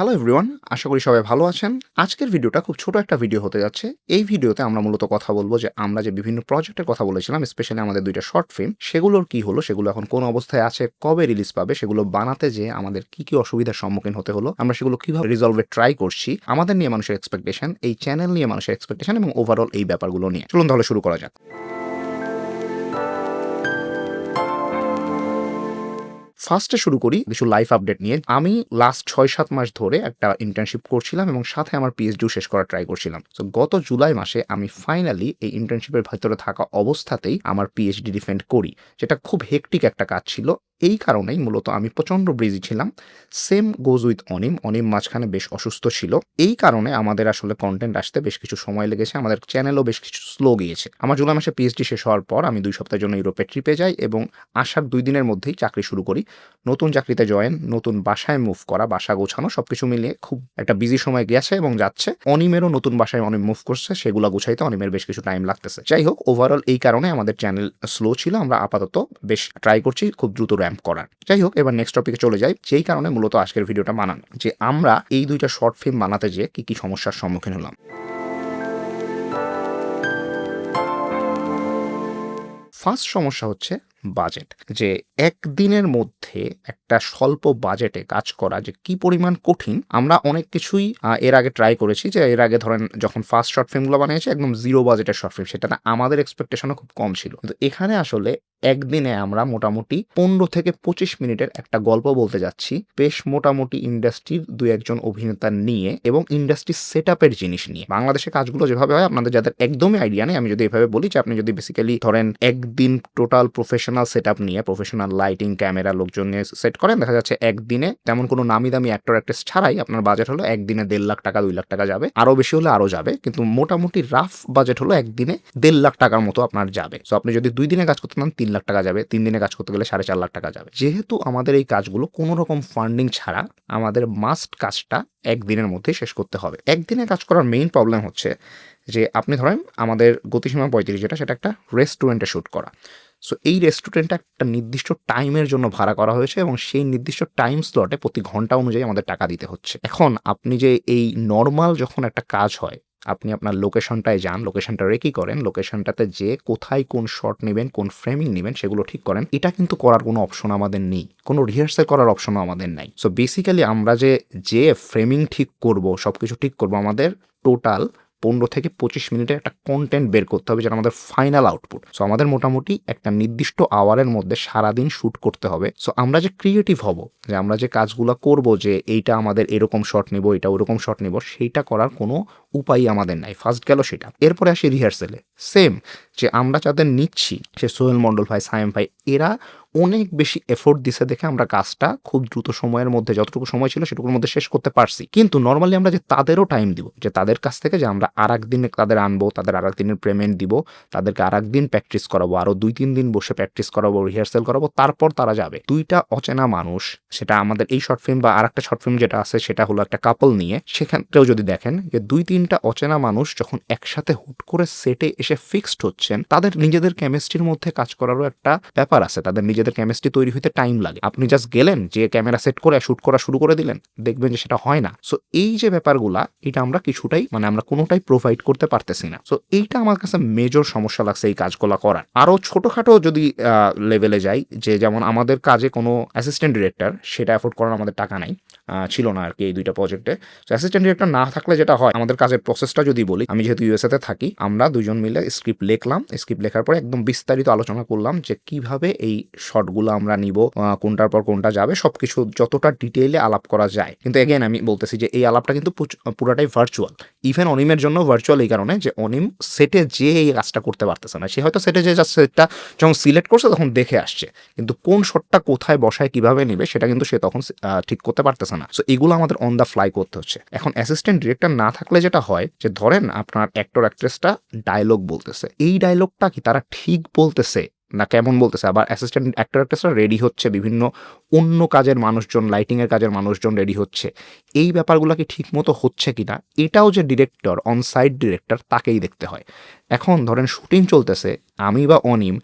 Hello everyone আশা করি সবাই ভালো আছেন। আজকের ভিডিওটা খুব ছোট একটা ভিডিও হতে যাচ্ছে। এই ভিডিওতে আমরা মূলত কথা বলব যে আমরা যে বিভিন্ন প্রজেক্টের কথা বলেছিলাম স্পেশালি আমাদের দুইটা শর্ট ফিল্ম সেগুলোর কি হলো, সেগুলো এখন কোন অবস্থায় আছে, কবে রিলিজ পাবে, সেগুলো বানাতে যে আমাদের কি কি অসুবিধার সম্মুখীন হতে হলো, আমরা সেগুলো কীভাবে রিজলভে ট্রাই করছি, আমাদের নিয়ে মানুষের এক্সপেকটেশন এই চ্যানেল নিয়ে মানুষের এক্সপেকটেশন এবং ওভারঅল এই ব্যাপারগুলো নিয়ে। চলুন তাহলে শুরু করা যাক। ফার্স্টে শুরু করি কিছু লাইফ আপডেট নিয়ে। আমি লাস্ট ছয় সাত মাস ধরে একটা ইন্টার্নশিপ করছিলাম এবং সাথে আমার পিএইচডিও শেষ করার ট্রাই করছিলাম। তো গত জুলাই মাসে আমি ফাইনালি এই ইন্টার্নশিপের ভেতরে থাকা অবস্থাতেই আমার পিএইচডি ডিফেন্ড করি, যেটা খুব হেকটিক একটা কাজ ছিল। এই কারণেই মূলত আমি প্রচণ্ড ব্রিজি ছিলাম। Same goes with Anim Anim মাঝখানে বেশ অসুস্থ ছিল। এই কারণে আমাদের আসলে কন্টেন্ট আসতে বেশ কিছু সময় লেগেছে। আমাদের চ্যানেলও বেশ কিছু স্লো গিয়েছে। আমার জুলাই মাসে পিএইচডি শেষ হওয়ার পর আমি দুই সপ্তাহের জন্য ইউরোপে ট্রিপে যাই এবং আসার দুই দিনের মধ্যেই চাকরি শুরু করি। নতুন চাকরিতে জয়েন নতুন বাসায় মুভ করা, বাসা গোছানো, সবকিছু মিলিয়ে খুব একটা বিজি সময় গেছে এবং যাচ্ছে। অনিমেরও নতুন বাসায় অনিম মুভ করছে। সেগুলো গুছাইতে অনিমের বেশ কিছু টাইম লাগতেছে। যাই হোক ওভারঅল এই কারণে আমাদের চ্যানেল স্লো ছিল। আমরা আপাতত বেশ ট্রাই করছি। খুব দ্রুত র্যাম্প করার। যাই হোক, এবার নেক্সট টপিকে চলে যাই। সেই কারণে মূলত আজকের ভিডিওটা বানান। যে আমরা এই দুইটা শর্ট ফিল্ম বানাতে যেয়ে কি কি সমস্যার সম্মুখীন হলাম। ফার্স্ট সমস্যা হচ্ছে বাজেট যে একদিনের মধ্যে একটা স্বল্প বাজেটে কাজ করা যে কি পরিমাণ কঠিন, আমরা অনেক কিছুই এর আগে ট্রাই করেছি যে এর আগে ধরেন যখন ফার্স্ট শর্ট ফিল্মগুলো বানিয়েছে, একদম জিরো বাজেটের শর্ট ফিল্ম সেটা আমাদের এক্সপেকটেশনও খুব কম ছিল। কিন্তু এখানে আসলে একদিনে আমরা মোটামুটি পনেরো থেকে পঁচিশ মিনিটের একটা গল্প বলতে যাচ্ছি, বেশ মোটামুটি ইন্ডাস্ট্রির দু একজন অভিনেতা নিয়ে এবং ইন্ডাস্ট্রি সেট জিনিস নিয়ে। বাংলাদেশে কাজগুলো যেভাবে হয়, আপনাদের যাদের একদমই আইডিয়া নেই, আমি যদি এভাবে বলি যে আপনি যদি বেসিক্যালি ধরেন একদিন টোটাল প্রফেশনাল সেট নিয়ে প্রফেশনাল লাইটিং ক্যামেরা লোকজন নিয়ে সেট করেন। দেখা যাচ্ছে একদিনে তেমন কোনো নামি দামি অ্যাক্টর অ্যাক্ট্রেস ছাড়াই আপনার বাজেট হলো একদিনে দেড় লাখ টাকা, দুই লাখ টাকা যাবে। আরও বেশি হলে আরও যাবে, কিন্তু মোটামুটি রাফ বাজেট হলো একদিনে দেড় লাখ টাকার মতো আপনার যাবে। সো আপনি যদি দুই দিনে কাজ করতে চান, তিন লাখ টাকা যাবে, তিন দিনে কাজ করতে গেলে সাড়ে চার লাখ টাকা যাবে। যেহেতু আমাদের এই কাজগুলো কোনো রকম ফান্ডিং ছাড়া, আমাদের মাস্ট কাজটা একদিনের মধ্যে শেষ করতে হবে। একদিনে কাজ করার মেইন প্রবলেম হচ্ছে যে, আপনি ধরেন আমাদের গতিসীমা পঁয়ত্রিশ, যেটা সেটা একটা রেস্টুরেন্টে শ্যুট করা। সো এই রেস্টুরেন্টটা একটা নির্দিষ্ট টাইমের জন্য ভাড়া করা হয়েছে এবং সেই নির্দিষ্ট টাইম স্লটে প্রতি ঘণ্টা অনুযায়ী আমাদের টাকা দিতে হচ্ছে। এখন আপনি যে এই নর্মাল যখন একটা কাজ হয়, আপনি আপনার লোকেশনটায় যান লোকেশনটা রেকি করেন লোকেশনটাতে যে কোথায় কোন শট নেবেন, কোন ফ্রেমিং নেবেন, সেগুলো ঠিক করেন, এটা কিন্তু করার কোনো অপশন আমাদের নেই। কোনো রিহার্সাল করার অপশনও আমাদের নাই। সো বেসিক্যালি আমরা যে যে ফ্রেমিং ঠিক করব সব কিছু ঠিক করব, আমাদের টোটাল পনেরো থেকে পঁচিশ মিনিটের একটা কন্টেন্ট বের করতে হবে যেটা আমাদের ফাইনাল আউটপুট সো আমাদের মোটামুটি একটা নির্দিষ্ট আওয়ারের মধ্যে সারাদিন শ্যুট করতে হবে। সো আমরা যে ক্রিয়েটিভ হব, যে আমরা যে কাজগুলো করব, যে এইটা আমাদের এরকম শট নিব এটা ওরকম শট নিব, সেইটা করার কোনো উপায় আমাদের নাই। ফার্স্ট গেল সেটা। এরপরে আসি রিহার্সেলে সেম যে আমরা যাদের নিচ্ছি, সে সোহেল মণ্ডল ভাই, সায়েম ভাই, এরা অনেক বেশি এফোর্ট দিছে দেখে আমরা কাজটা খুব দ্রুত সময়ের মধ্যে, যতটুকু সময় ছিল সেটুকুর মধ্যে শেষ করতে পারছি। কিন্তু নর্মালি আমরা যে তাদেরও টাইম দিব, যে তাদের কাছ থেকে যে আমরা আর একদিন তাদের আনব, তাদের আর দিনের পেমেন্ট দিব, তাদেরকে আর দিন প্র্যাকটিস করাবো আরও দুই তিন দিন বসে প্র্যাকটিস করাবো রিহার্সেল করাবো, তারপর তারা যাবে। দুইটা অচেনা মানুষ, সেটা আমাদের এই শর্ট ফিল্ম বা আর একটা শর্ট ফিল্ম যেটা আছে, সেটা হলো একটা কাপল নিয়ে সেখানটাও যদি দেখেন যে দুই তিনটা অচেনা মানুষ যখন একসাথে হুট করে সেটে এসে ফিক্সড হচ্ছেন, তাদের নিজেদের কেমিস্ট্রির মধ্যে কাজ করারও একটা ব্যাপার আছে। তাদের নিজেদের কেমিস্ট্রি তৈরি হতে টাইম লাগে। আপনি জাস্ট গেলেন, যে ক্যামেরা সেট করে শুট করা শুরু করে দিলেন, দেখবেন যে সেটা হয় না। সো এই যে ব্যাপারগুলা, এটা আমরা কিছুটাই মানে আমরা কোনোটাই প্রোভাইড করতে পারতেছি না। সো এইটা আমার কাছে মেজর সমস্যা লাগছে এই কাজগুলো করার। আরও ছোটোখাটো যদি লেভেলে যাই, যে যেমন আমাদের কাজে কোনো অ্যাসিস্ট্যান্ট ডিরেক্টর সেটা অ্যাফোর্ড করার আমাদের টাকা নাই ছিল না আর কি এই দুইটা প্রজেক্টে অ্যাসিস্ট্যান্ট ডিরেক্টর না থাকলে যেটা হয়, আমাদের কাজের প্রসেসটা যদি বলি, আমি যেহেতু ইউএসএতে থাকি, আমরা দুজন মিলে স্ক্রিপ্ট লিখলাম। স্ক্রিপ্ট লেখার পরে একদম বিস্তারিত আলোচনা করলাম যে কীভাবে এই শটগুলো আমরা নিব কোনটার পর কোনটা যাবে, সবকিছু যতটা ডিটেইলে আলাপ করা যায়। কিন্তু এগেন আমি বলতেছি যে এই আলাপটা কিন্তু পুরাটাই ভার্চুয়াল ইভেন অনিমের জন্য ভার্চুয়াল এই কারণে যে অনিম সেটে যে এই কাজটা করতে পারতেছে না। সে হয়তো সেটে যে জাস্ট সেটটা যখন সিলেক্ট করছে তখন দেখে আসছে। কিন্তু কোন শটটা কোথায়, বসায়, কীভাবে নেবে, সেটা কিন্তু সে তখন ঠিক করতে পারতেছে না। সো এগুলো আমাদের অন দ্য ফ্লাই করতে হচ্ছে। এখন অ্যাসিস্ট্যান্ট ডিরেক্টর না থাকলে যেটা হয় যে, ধরেন আপনার অ্যাক্টর অ্যাক্ট্রেসটা ডায়লগ বলতেছে। এই ডায়লগটা কি তারা ঠিক বলতেছে না কেমন বলতেছে? আবার অ্যাসিস্ট্যান্ট অ্যাক্টর অ্যাক্ট্রেসরা রেডি হচ্ছে, বিভিন্ন অন্য কাজের মানুষজন লাইটিংয়ের কাজের মানুষজন রেডি হচ্ছে। এই ব্যাপারগুলো কি ঠিক মতো হচ্ছে কি না? এটাও যে ডিরেক্টর অন সাইড ডিরেক্টর তাকেই দেখতে হয়। এখন ধরেন শুটিং চলতেছে, আমি বা অনিম,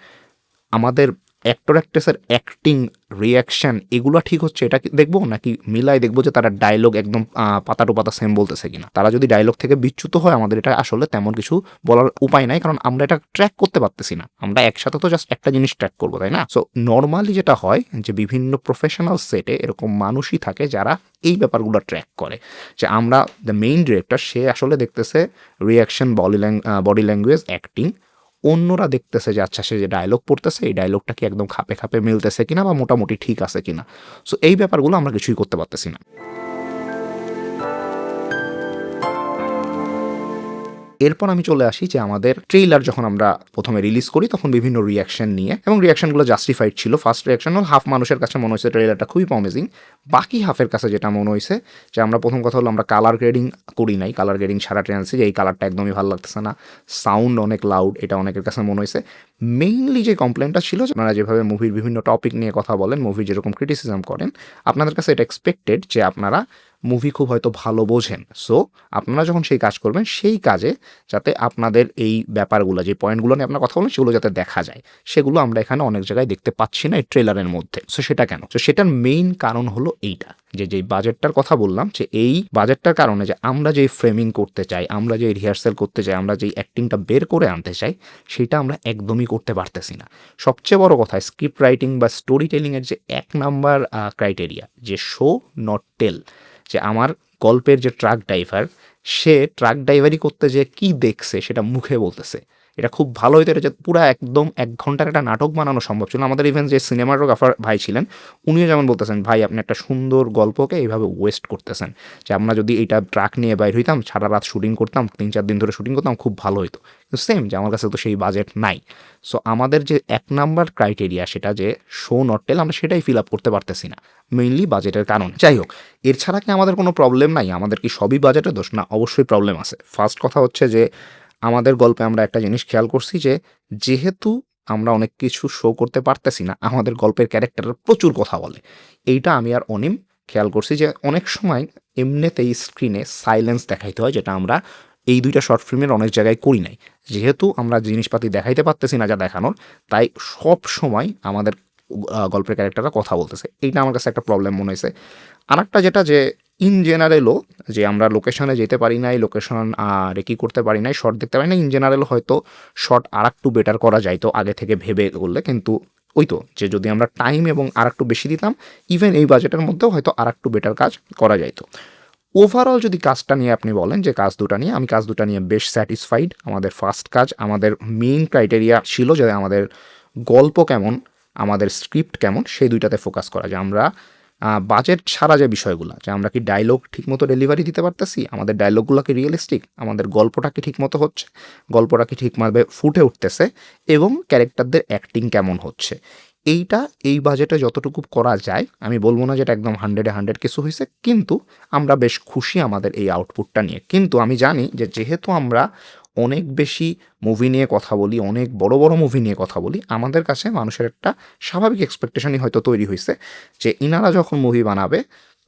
আমাদের অ্যাক্টর অ্যাক্ট্রেসের অ্যাক্টিং রিয়াকশন এগুলো ঠিক হচ্ছে? এটা কি দেখব নাকি মিলাই দেখব যে তারা ডায়লগ একদম পাতা টু পাতা সেম বলতেছে কিনা? তারা যদি ডায়লগ থেকে বিচ্যুত হয়, আমাদের এটা আসলে তেমন কিছু বলার উপায় নাই, কারণ আমরা এটা ট্র্যাক করতে পারতেছি না। আমরা একসাথে তো জাস্ট একটা জিনিস ট্র্যাক করব, তাই না? সো নর্মালি যেটা হয় যে বিভিন্ন প্রফেশনাল সেটে এরকম মানুষই থাকে যারা এই ব্যাপারগুলো ট্র্যাক করে। যে আমরা দ্য মেইন ডিরেক্টর সে আসলে দেখতেছে reaction body lang body language acting অন্যরা দেখতেছে যে আচ্ছা সে যে ডায়লগ পড়তেছে, এই ডায়লগটা কি একদম খাপে খাপে মিলতেছে কিনা বা মোটামুটি ঠিক আছে কিনা? সো এই ব্যাপারগুলো আমরা কিছুই করতে পারতেছি না। এরপর আমি চলে আসি যে আমাদের ট্রেইলার যখন আমরা প্রথমে রিলিজ করি, তখন বিভিন্ন রিয়াকশন নিয়ে। এবং রিয়াকশনগুলো জাস্টিফাইড ছিল। ফার্স্ট রিয়াকশন হল হাফ মানুষের কাছে মনে হয়েছে ট্রেইলারটা খুবই প্রমিজিং বাকি হাফের কাছে যেটা মনে হয়েছে, যে আমরা প্রথম কথা হলো আমরা কালার গ্রেডিং করি নাই। কালার গ্রেডিং ছাড়া ট্রেন যে এই কালারটা একদমই ভালো লাগতেছে না। সাউন্ড অনেক লাউড এটা অনেকের কাছে মনে হয়েছে। মেইনলি যে কমপ্লেনটা ছিল আপনারা যেভাবে মুভির বিভিন্ন টপিক নিয়ে কথা বলেন মুভি যেরকম ক্রিটিসিজম করেন, আপনাদের কাছে এটা এক্সপেক্টেড যে আপনারা মুভি খুব হয়তো ভালো বোঝেন। সো আপনারা যখন সেই কাজ করবেন, সেই কাজে যাতে আপনাদের এই ব্যাপারগুলো, যে পয়েন্টগুলো নিয়ে আপনার কথা বলেন সেগুলো যাতে দেখা যায়। সেগুলো আমরা এখানে অনেক জায়গায় দেখতে পাচ্ছি না এই ট্রেলারের মধ্যে। সো সেটা কেন? তো সেটার মেইন কারণ হলো এইটা, যে যেই বাজেটটার কথা বললাম, যে এই বাজেটটার কারণে যে আমরা যেই ফ্রেমিং করতে চাই, আমরা যেই রিহার্সাল করতে চাই, আমরা যেই অ্যাক্টিংটা বের করে আনতে চাই, সেটা আমরা একদমই করতে পারতেছি না। সবচেয়ে বড় কথা স্ক্রিপ্ট রাইটিং বা স্টোরি টেলিংয়ের যে এক নাম্বার ক্রাইটেরিয়া যে শো নট টেল যে আমার গল্পের যে ট্রাক ড্রাইভার, সে ট্রাক ড্রাইভারি করতে যে কি দেখছে সেটা মুখে বলতেছে। এটা খুব ভালো হইতো, এটা পুরো একদম এক ঘণ্টার একটা নাটক বানানো সম্ভব ছিল। আমাদের ইভেন যে সিনেমাটোগ্রাফার ভাই ছিলেন, উনিও যেমন বলতেছেন, ভাই, আপনি একটা সুন্দর গল্পকে এইভাবে ওয়েস্ট করতেছেন। যে আমরা যদি এইটা ট্রাক নিয়ে বাইর হইতাম, সারা রাত শুটিং করতাম, তিন চার দিন ধরে শুটিং করতাম, খুব ভালো হতো কিন্তু সেম যে আমার কাছে তো সেই বাজেট নাই। সো আমাদের যে এক নাম্বার ক্রাইটেরিয়া সেটা যে শো নট টেল আমরা সেটাই ফিল আপ করতে পারতেছি না। মেইনলি বাজেটের কারণে। যাই হোক, এর ছাড়া কি আমাদের কোনো প্রবলেম নাই? আমাদের কি সবই বাজেটের দোষ? না, অবশ্যই প্রবলেম আছে। ফার্স্ট কথা হচ্ছে যে আমাদের গল্পে আমরা একটা জিনিস খেয়াল করছি যে, যেহেতু আমরা অনেক কিছু শো করতে পারতেছি না, আমাদের গল্পের ক্যারেক্টারের প্রচুর কথা বলে। এইটা আমি আর অনিম খেয়াল করছি যে, অনেক সময় এমনিতেই স্ক্রিনে সাইলেন্স দেখাইতে হয়, যেটা আমরা এই দুইটা শর্ট ফিল্মের অনেক জায়গায় করি নাই। যেহেতু আমরা জিনিসপাতি দেখাইতে পারতেছি না যা দেখানোর, তাই সব সময় আমাদের গল্পের ক্যারেক্টাররা কথা বলতেছে। এইটা আমার কাছে একটা প্রবলেম মনে হয়েছে আর একটা যেটা যে ইন জেনারেলও যে আমরা লোকেশনে যেতে পারি নাই লোকেশন রেকি করতে পারি নাই শর্ট দেখতে পারি না ইন জেনারেল হয়তো শর্ট আর একটু বেটার করা যাইতো আগে থেকে ভেবে করলে, কিন্তু ওই তো, যে যদি আমরা টাইম এবং আর একটু বেশি দিতাম ইভেন এই বাজেটের মধ্যেও হয়তো আর একটু বেটার কাজ করা যাইতো। ওভারঅল যদি কাজটা নিয়ে আপনি বলেন, যে কাজ দুটা নিয়ে, আমি কাজ দুটা নিয়ে বেশ স্যাটিসফাইড আমাদের ফার্স্ট কাজ, আমাদের মেইন ক্রাইটেরিয়া ছিল যে আমাদের গল্প কেমন, আমাদের স্ক্রিপ্ট কেমন, সেই দুইটাতে ফোকাস করা যে আমরা বাজেট ছাড়া যে বিষয়গুলো, যে আমরা কি ডায়লগ ঠিকমতো ডেলিভারি দিতে পারতেছি? আমাদের ডায়লগগুলো কি রিয়েলিস্টিক আমাদের গল্পটা কি ঠিকমতো হচ্ছে? গল্পটা কি ঠিকভাবে ফুটে উঠতেছে? এবং ক্যারেক্টারদের অ্যাক্টিং কেমন হচ্ছে? এইটা, এই বাজেটে যতটুকু করা যায়, আমি বলব না যেটা একদম হান্ড্রেডে হান্ড্রেড কিছু হয়েছে কিন্তু আমরা বেশ খুশি আমাদের এই আউটপুটটা নিয়ে। কিন্তু আমি জানি যে যেহেতু আমরা অনেক বেশি মুভি নিয়ে কথা বলি, অনেক বড় বড় মুভি নিয়ে কথা বলি, আমাদের কাছে মানুষের একটা স্বাভাবিক এক্সপেকটেশনই হয়তো তৈরি হয়েছে যে ইনারা যখন মুভি বানাবে,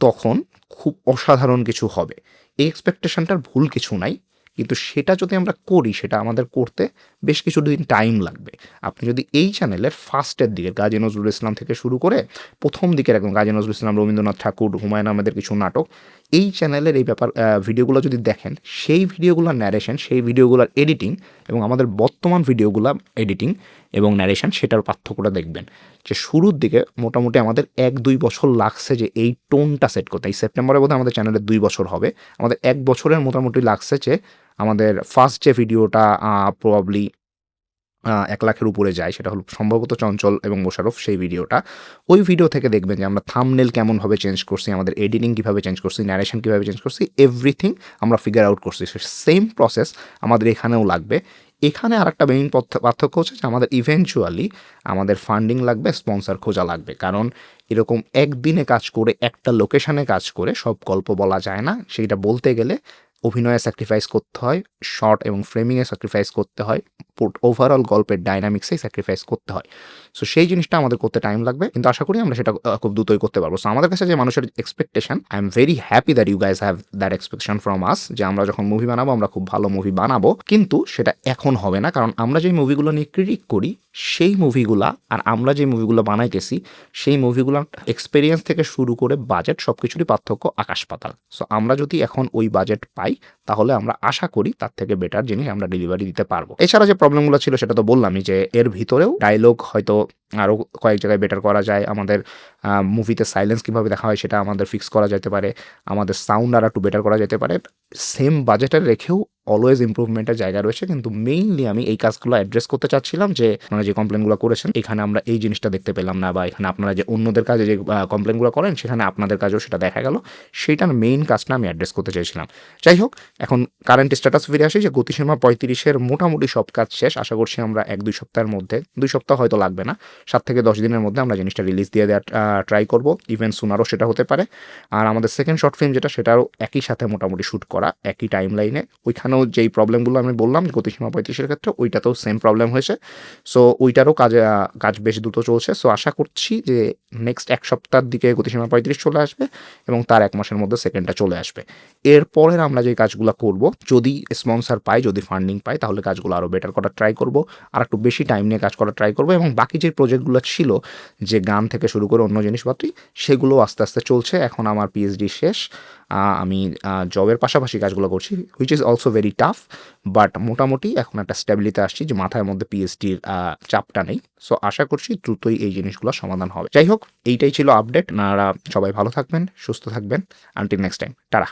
তখন খুব অসাধারণ কিছু হবে। এই এক্সপেকটেশনটার ভুল কিছু নাই, কিন্তু সেটা যদি আমরা করি, সেটা আমাদের করতে বেশ কিছুদিন টাইম লাগবে। আপনি যদি এই চ্যানেলের ফার্স্টের দিকে গাজী নজরুল ইসলাম থেকে শুরু করে প্রথম দিকের একদম গাজী নজরুল ইসলাম, রবীন্দ্রনাথ ঠাকুর, হুমায়ুন আহমেদের কিছু নাটক এই চ্যানেলের এই ব্যাপার ভিডিওগুলো যদি দেখেন, সেই ভিডিওগুলোর ন্যারেশন সেই ভিডিওগুলোর এডিটিং এবং আমাদের বর্তমান ভিডিওগুলো এডিটিং এবং ন্যারেশন সেটার পার্থক্যটা দেখবেন। যে শুরুর দিকে মোটামুটি আমাদের এক, দুই বছর লাগছে যে এই টোনটা সেট করতে। এই সেপ্টেম্বরে বোধহয় আমাদের চ্যানেলের দুই বছর হবে। আমাদের এক বছরের মোটামুটি লাগছে যে আমাদের ফার্স্ট যে ভিডিওটা প্রবাবলি এক লাখের উপরে যায়, সেটা হলো সম্ভবত চঞ্চল এবং মোশারফ সেই ভিডিওটা। ওই ভিডিও থেকে দেখবেন যে আমরা থামনেল কেমনভাবে চেঞ্জ করছি, আমাদের এডিটিং কীভাবে চেঞ্জ করছি ন্যারেশন কীভাবে চেঞ্জ করছি এভরিথিং আমরা ফিগার আউট করছি। সেম প্রসেস আমাদের এখানেও লাগবে। এখানে আর একটা মেইন পার্থক্য হচ্ছে যে আমাদের ইভেনচুয়ালি আমাদের ফান্ডিং লাগবে স্পন্সর খোঁজা লাগবে। কারণ এরকম একদিনে কাজ করে, একটা লোকেশানে কাজ করে সব গল্প বলা যায় না। সেইটা বলতে গেলে অভিনয়ে স্যাক্রিফাইস করতে হয় শর্ট এবং ফ্রেমিংয়ে স্যাক্রিফাইস করতে হয় ওভারঅল গল্পের ডাইনামিক্সেই স্যাক্রিফাইস করতে হয়। সো সেই জিনিসটা আমাদের করতে টাইম লাগবে, কিন্তু আশা করি আমরা সেটা খুব দ্রুতই করতে পারব। সো আমাদের কাছে যে মানুষের expectation I am very happy that you guys have that expectation from us যে আমরা যখন মুভি বানাবো, আমরা খুব ভালো মুভি বানাবো, কিন্তু সেটা এখন হবে না, কারণ আমরা যে মুভিগুলো নিয়ে ক্রিটিক করি, সেই মুভিগুলা আর আমরা যে মুভিগুলো বানাইতেছি, সেই মুভিগুলোর এক্সপিরিয়েন্স থেকে শুরু করে বাজেট সব কিছুরই পার্থক্য আকাশ পাতাল। সো আমরা যদি এখন ওই বাজেট পাই July তাহলে আমরা আশা করি তার থেকে বেটার জিনিস আমরা ডেলিভারি দিতে পারব। এছাড়া যে প্রবলেমগুলো ছিল সেটা তো বললামই যে এর ভিতরেও ডায়লগ হয়তো আরও কয়েক জায়গায় বেটার করা যায়। আমাদের মুভিতে সাইলেন্স কীভাবে দেখা হয় সেটা আমাদের ফিক্স করা যেতে পারে। আমাদের সাউন্ড আর একটু বেটার করা যেতে পারে। সেম বাজেটের রেখেও অলওয়েজ ইমপ্রুভমেন্টের জায়গা রয়েছে। কিন্তু মেইনলি আমি এই কাজগুলো অ্যাড্রেস করতে চাচ্ছিলাম যে, আপনারা যে কমপ্লেনগুলো করেছেন, এখানে আমরা এই জিনিসটা দেখতে পেলাম না বা এখানে আপনারা যে অন্যদের কাজে যে কমপ্লেনগুলো করেন, সেখানে আপনাদের কাজেও সেটা দেখা গেল। সেইটার মেইন কাজটা আমি অ্যাড্রেস করতে চাইছিলাম। যাই হোক এখন কারেন্ট স্ট্যাটাস ফিরে আসি যে গতিসীমা পঁয়ত্রিশের মোটামুটি সব কাজ শেষ। আশা করছি আমরা এক দুই সপ্তাহের মধ্যে, দুই সপ্তাহ হয়তো লাগবে না। সাত থেকে দশ দিনের মধ্যে আমরা জিনিসটা রিলিজ দিয়ে দেওয়ার ট্রাই করব। ইভেন সুনারও সেটা হতে পারে। আর আমাদের সেকেন্ড শর্ট ফিল্ম যেটা সেটারও একই সাথে মোটামুটি শ্যুট করা, একই টাইম লাইনে ওইখানেও যেই প্রবলেমগুলো আমি বললাম, গতিসীমা পঁয়ত্রিশের ক্ষেত্রে, ওইটাতেও সেম প্রবলেম হয়েছে। সো ওইটারও কাজ কাজ বেশ দ্রুত চলছে। সো আশা করছি যে নেক্সট এক সপ্তাহের দিকে গতিসীমা পঁয়ত্রিশ চলে আসবে এবং তার এক মাসের মধ্যে সেকেন্ডটা চলে আসবে। এরপরের আমরা যে কাজগুলো করব। যদি স্পন্সার পাই যদি ফান্ডিং পাই তাহলে কাজগুলো আরও বেটার করার ট্রাই করব। আর একটু বেশি টাইম নিয়ে কাজ করার ট্রাই করব এবং বাকি যে প্রজেক্টগুলো ছিল, যে গান থেকে শুরু করে অন্য জিনিসপত্রই সেগুলো আস্তে আস্তে চলছে। এখন আমার পিএইচডি শেষ। আমি জবের পাশাপাশি কাজগুলো করছি which is also very tough but মোটামুটি এখন একটা স্ট্যাবিলিতে আসছি যে মাথার মধ্যে পিএইচডির চাপটা নেই। সো আশা করছি দ্রুতই এই জিনিসগুলো সমাধান হবে। যাই হোক, এইটাই ছিল আপডেট আপনারা সবাই ভালো থাকবেন, সুস্থ থাকবেন। Until next time টারা